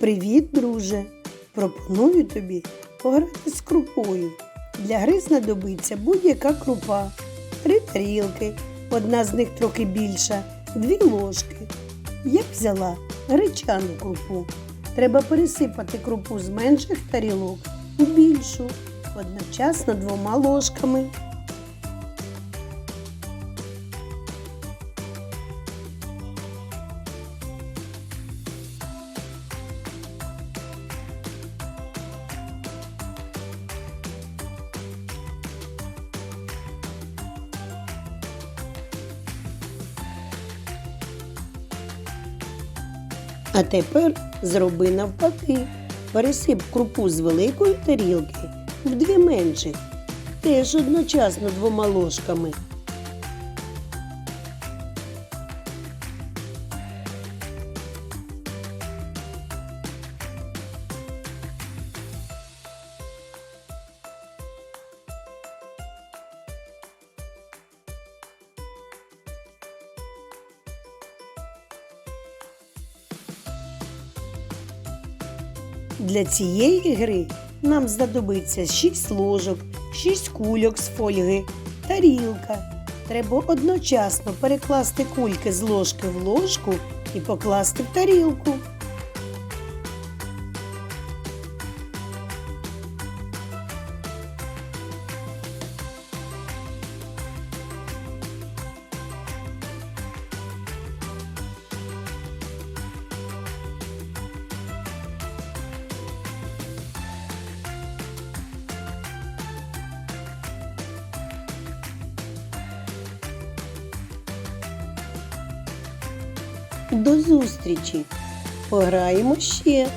Привіт, друже! Пропоную тобі пограти з крупою. Для гри знадобиться будь-яка крупа, три тарілки, одна з них трохи більша, дві ложки. Я взяла гречану крупу. Треба пересипати крупу з менших тарілок у більшу, одночасно двома ложками. А тепер зроби навпаки. Пересип крупу з великої тарілки в дві менших, теж одночасно двома ложками. Для цієї гри нам знадобиться 6 ложок, 6 кульок з фольги, тарілка. Треба одночасно перекласти кульки з ложки в ложку і покласти в тарілку. До зустрічі! Пограємо ще!